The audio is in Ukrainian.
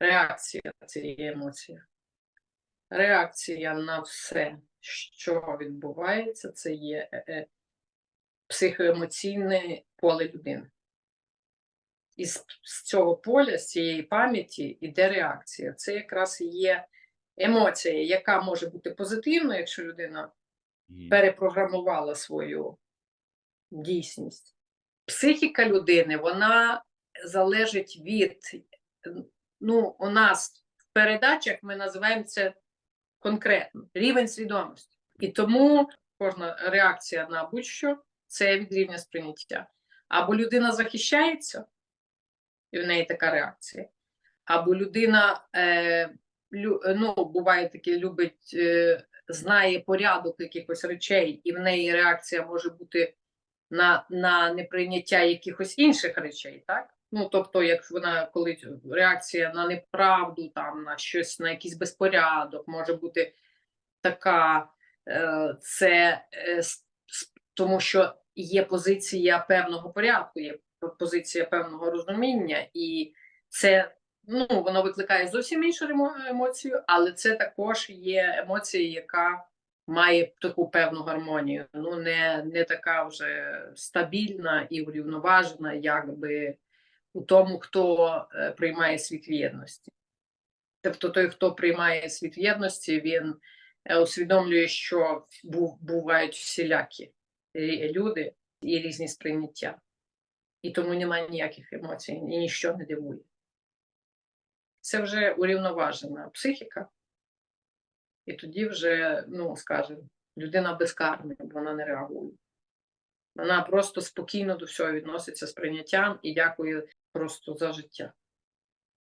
реакція цієї емоції. Реакція на все, що відбувається, це є е, е, психоемоційне поле людини. І з, з цього поля, з цієї пам'яті йде реакція. Це якраз є емоція, яка може бути позитивною, якщо людина перепрограмувала свою дійсність. Психіка людини вона залежить від, ну, у нас в передачах ми називаємо це конкретно рівень свідомості. І тому кожна реакція на будь-що це від рівня сприйняття. Або людина захищається, і в неї така реакція, або людина е, лю, ну, буває таке, любить, е, знає порядок якихось речей, і в неї реакція може бути на, на неприйняття якихось інших речей, так? Ну, тобто, як вона коли реакція на неправду, там на щось, на якийсь безпорядок, може бути така, е, це е, тому що є позиція певного порядку, є позиція певного розуміння, і це ну, воно викликає зовсім іншу емо- емоцію, але це також є емоція, яка має таку певну гармонію. Ну, не, не така вже стабільна і врівноважена, якби у тому, хто е, приймає світ в єдності. Тобто той, хто приймає світ в єдності, він е, усвідомлює, що бувають всілякі люди і різні сприйняття. І тому немає ніяких емоцій, і ніщо не дивує. Це вже урівноважена психіка, і тоді вже, ну, скажімо, людина безкарна, вона не реагує. Вона просто спокійно до всього відноситься з прийняттям і дякує просто за життя.